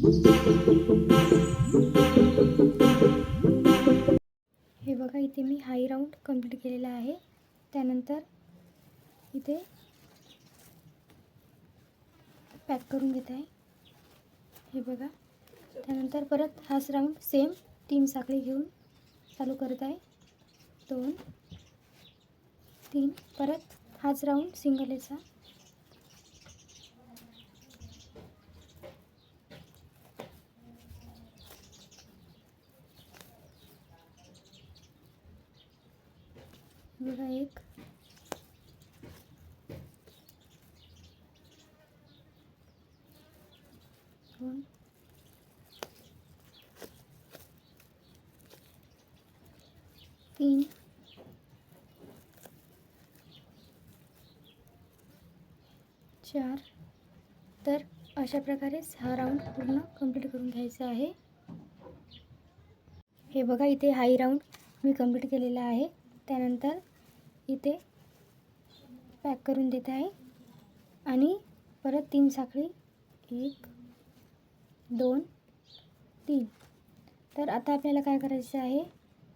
हे बघा इथे मी हाय राऊंड कंप्लीट केलेला आहे. त्यानंतर इथे पॅक करून घेत आहे. हे बघा. त्यानंतर परत हाच राऊंड सेम तीन साखळी घेऊन चालू करत आहे. दोन तीन परत हाच राऊंड सिंगल याचा बघा एक दोन तीन. चार. तर अशा प्रकारे सहा राऊंड पूर्ण कंप्लीट करून घ्यायचं आहे. हे बघा इथे हाय राऊंड मी कंप्लीट केलेला आहे. त्यानंतर इथे पॅक करून देत आहे. आणि परत तीन साखळी. एक दोन तीन. तर आता आपल्याला काय करायचं आहे?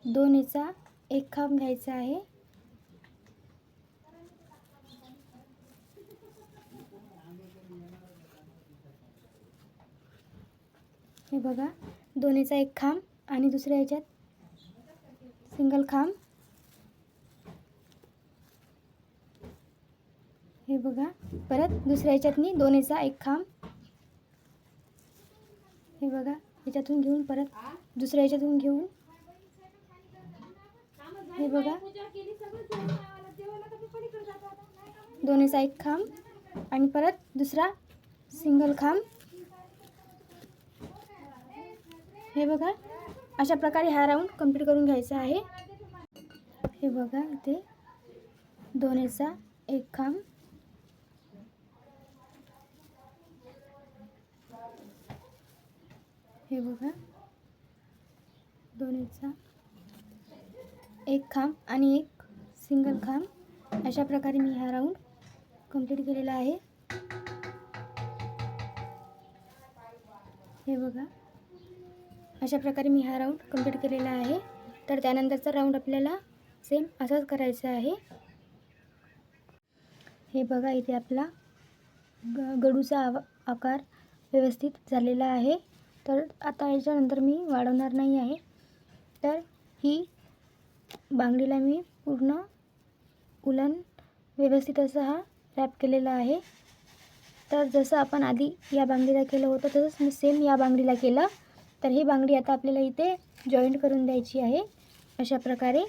दोन याचा एक खांब घ्यायचा आहे. हे बघा दोन्हीचा एक खांब आणि दुसऱ्या ह्याच्यात सिंगल खांब. हे बघा परत दुसऱ्या ह्याच्यातनी दोन्हीचा एक खांब. हे बघा ह्याच्यातून घेऊन परत दुसऱ्या ह्याच्यातून घेऊन. हे बघा. दोन याचा एक खांब आणि परत दुसरा सिंगल खांब हे बघा. अशा प्रकारे हा राऊंड कंप्लीट करून घ्यायचा आहे. हे बघा इथे. दोन याचा एक खांब हे बघा. दोन याचा एक खांब आणि एक सिंगल खांब. अशा प्रकारे मी हा राऊंड कंप्लीट केलेला आहे. हे बघा. अशा प्रकारे मी हा राऊंड कंप्लीट केलेला आहे. तर त्यानंतरचा राऊंड आपल्याला सेम असाच करायचा आहे. हे बघा इथे आपला ग गडूचा आव आकार व्यवस्थित झालेला आहे. तर आता याच्यानंतर मी वाढवणार नाही आहे. तर ही बांगडीला मी पूर्ण उलन व्यवस्थित असा हा रॅप केलेला आहे. तर जसं आपण आधी या बांगडीला केलं होतं तसंच मी सेम या बांगडीला केलं. तर ही बांगडी आता आपल्याला इथे जॉईंट करून द्यायची आहे. अशा प्रकारे.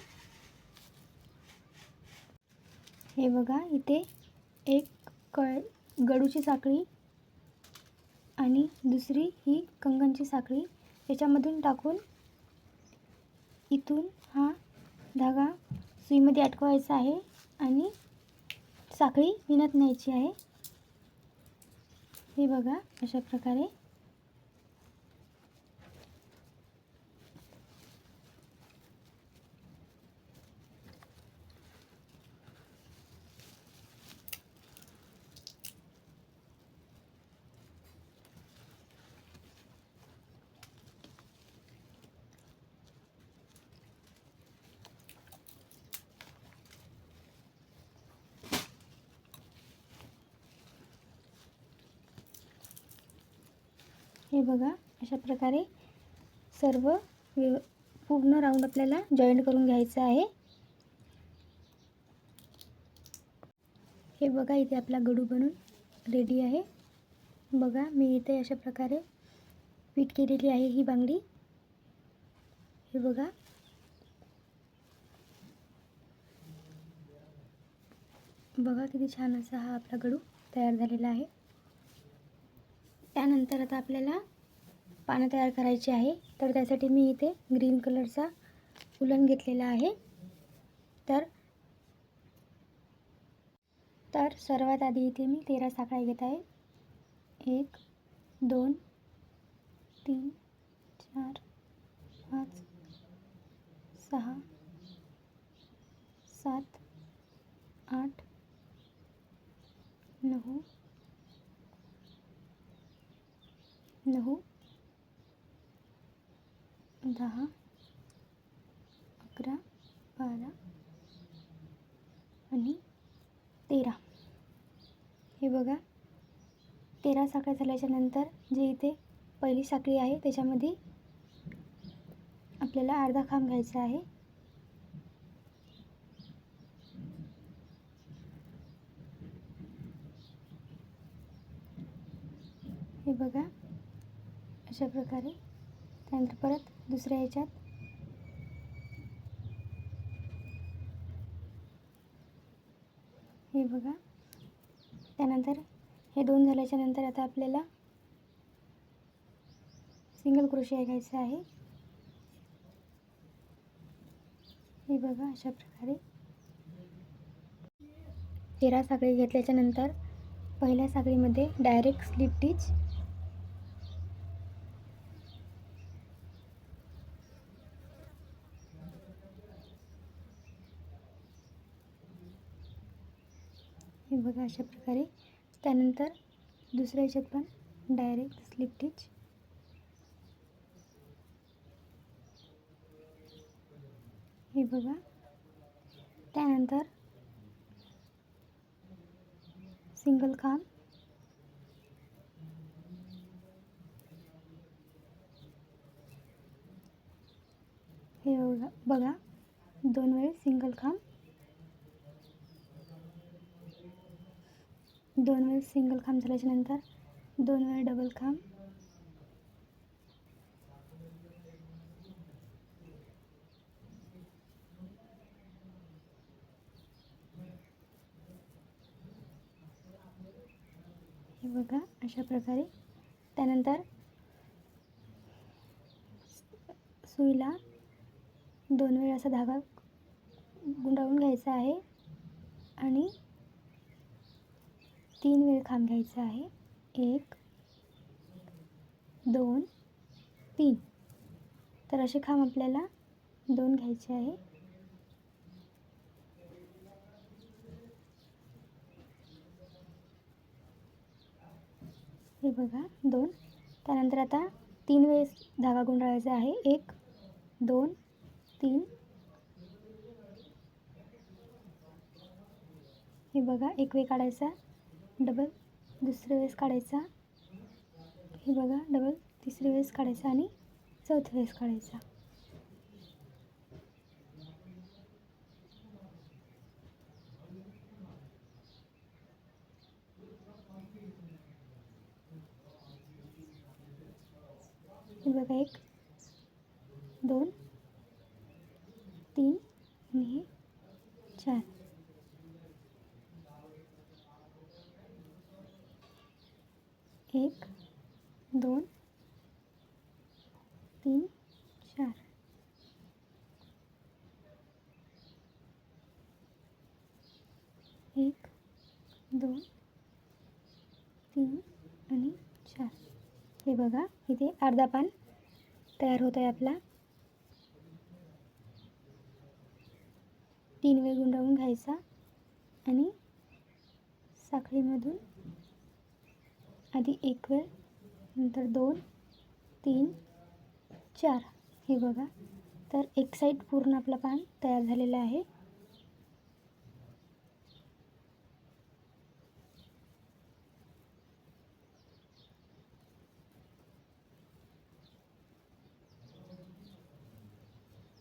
हे बघा इथे एक क गडूची साखळी आणि दुसरी ही कंगनची साखळी. याच्यामधून टाकून इथून हा धागा सुईमध्ये अटकवायचा आहे आणि साखळी विणत न्यायची आहे. हे बघा अशा प्रकारे. हे बघा अशा प्रकारे सर्व व्यव पूर्ण राऊंड आपल्याला जॉईंट करून घ्यायचं आहे. हे बघा इथे आपला गडू बनून रेडी आहे. बघा मी इथे अशा प्रकारे फिट केलेली आहे ही बांगडी. हे बघा. बघा किती छान असा हा आपला गडू तयार झालेला आहे. त्यानंतर आता आपल्याला पानं तयार करायची आहे. तर त्यासाठी मी इथे ग्रीन कलरचा उलन घेतलेला आहे. तर तर सर्वात आधी इथे मी तेरा साखळ्या घेत आहे. एक दोन तीन चार पाच सहा सात आठ नऊ नऊ हो. दहा अकरा बारा आणि तेरा. हे बघा. तेरा साखळ्या झाल्याच्यानंतर जे इथे पहिली साखळी आहे त्याच्यामध्ये आपल्याला अर्धा खांब घ्यायचा आहे. हे बघा. अशा प्रकारे. त्यानंतर परत दुसऱ्या ह्याच्यात. हे बघा. त्यानंतर हे दोन झाल्याच्यानंतर आता आपल्याला सिंगल क्रोशिया घ्यायचा आहे. हे बघा अशा प्रकारे. तेरा साखळी घेतल्याच्या नंतर पहिल्या साखळीमध्ये डायरेक्ट स्लिप टीच हे बघा अशा प्रकारे. त्यानंतर दुसऱ्या ह्याच्यात पण डायरेक्ट स्लिप टिच हे बघा. त्यानंतर सिंगल खांब हे बघा बघा. दोन वेळेस सिंगल खांब दोन वेळेस सिंगल खांब झाल्याच्यानंतर दोन वेळ डबल खांब हे बघा अशा प्रकारे. त्यानंतर सुईला दोन वेळ असा धागा गुंडाळून घ्यायचा आहे. आणि तीन वेळ खांब घ्यायचा आहे. एक दोन तीन. तर असे खांब आपल्याला दोन घ्यायचे आहे. हे बघा दोन. त्यानंतर आता तीन वेळेस धागा गुंडाळायचा आहे. एक दोन तीन. हे बघा एक वेळ काढायचा. डबल दुसऱ्या वेळेस काढायचा. हे बघा डबल तिसरी वेळेस काढायचा आणि चौथ्या वेळेस काढायचा. हे बघा एक दोन तीन आणि हे चार एक दोन तीन चार एक दोन तीन आणि चार. हे बघा इथे अर्धा पान तयार होत आहे आपला. तीन वेळ गुंडाळून घ्यायचा आणि साखळीमधून आधी एक वेळ नंतर दोन तीन चार. हे बघा तर एक साईड पूर्ण आपला पान तयार झालेला आहे.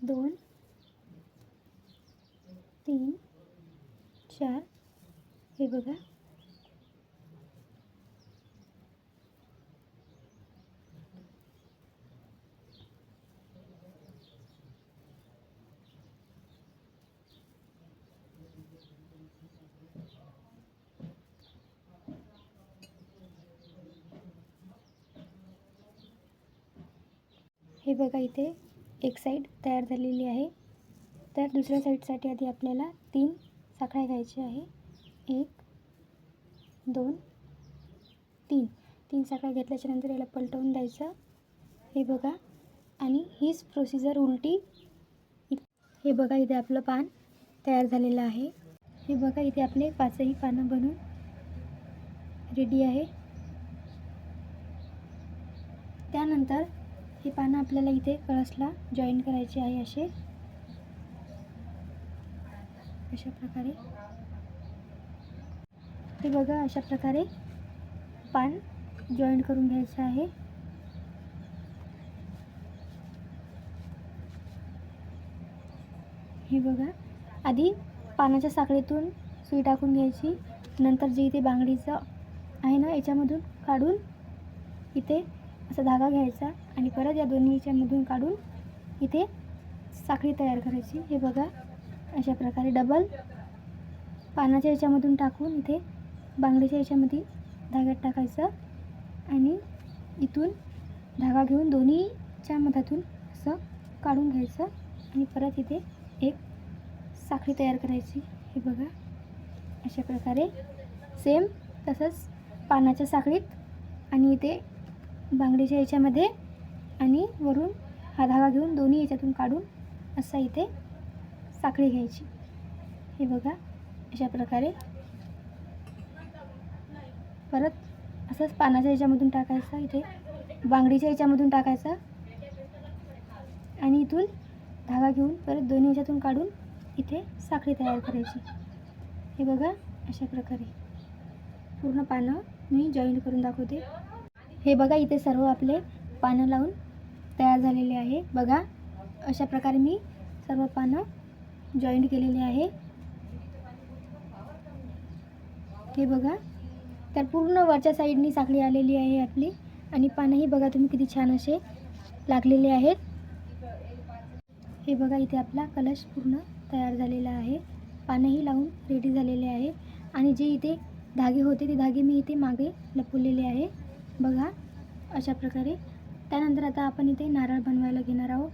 दोन तीन चार. हे बघा. हे बघा इथे. एक साईड तयार झालेली आहे. तर दुसऱ्या साईडसाठी आधी आपल्याला तीन साखळ्या घ्यायची आहे. एक दोन तीन. तीन साखळ्या घेतल्याच्या नंतर याला पलटवून द्यायचं. हे बघा. आणि हीच प्रोसिजर उलटी हे बघा इथे आपलं पान तयार झालेलं आहे. हे बघा इथे आपले पाचही पानं बनून रेडी आहे. त्यानंतर हे पानं आपल्याला इथे कळसला जॉईन करायचे आहे असे. अशा प्रकारे. हे बघा अशा प्रकारे पान जॉईन करून घ्यायचं आहे. हे बघा आधी पानाच्या साखळीतून सुई टाकून घ्यायची. नंतर जे इथे बांगडीचं आहे ना याच्यामधून काढून इथे असा धागा घ्यायचा आणि परत या दोन्ही याच्यामधून काढून इथे साखळी तयार करायची. हे बघा अशा प्रकारे डबल पानाच्या याच्यामधून टाकून इथे बांगडीच्या याच्यामध्ये धाग्यात टाकायचं आणि इथून धागा घेऊन दोन्हीच्या मधातून असं काढून घ्यायचं आणि परत इथे एक साखळी तयार करायची. हे बघा अशा प्रकारे सेम तसंच पानाच्या साखळीत आणि इथे बांगडीच्या याच्यामध्ये आणि वरून हा धागा घेऊन दोन्ही याच्यातून काढून असा इथे साखळी घ्यायची. हे बघा अशा प्रकारे. परत असंच पानाच्या याच्यामधून टाकायचं इथे बांगडीच्या याच्यामधून टाकायचा. आणि इथून धागा घेऊन परत दोन्ही याच्यातून काढून इथे साखळी तयार करायची. हे बघा अशा प्रकारे. पूर्ण पानं मी जॉईंट करून दाखवते. हे बघा इथे सर्व आपले पानं लावून तयार झालेले आहे. बघा अशा प्रकारे मी सर्व पानं जॉईंट केलेले आहे. हे बघा तर पूर्ण वरच्या साईडनी साखळी आलेली आहे आपली. आणि पानंही बघा तुम्ही किती छान असे लागलेले आहेत. हे बघा इथे आपला कलश पूर्ण तयार झालेला आहे. पानंही लावून रेडी झालेले आहे. आणि जे इथे धागे होते ते धागे मी इथे मागे लपवलेले आहे. बघा अशा प्रकारे. त्यानंतर आता आपण इथे नारळ बनवायला घेणार आहोत.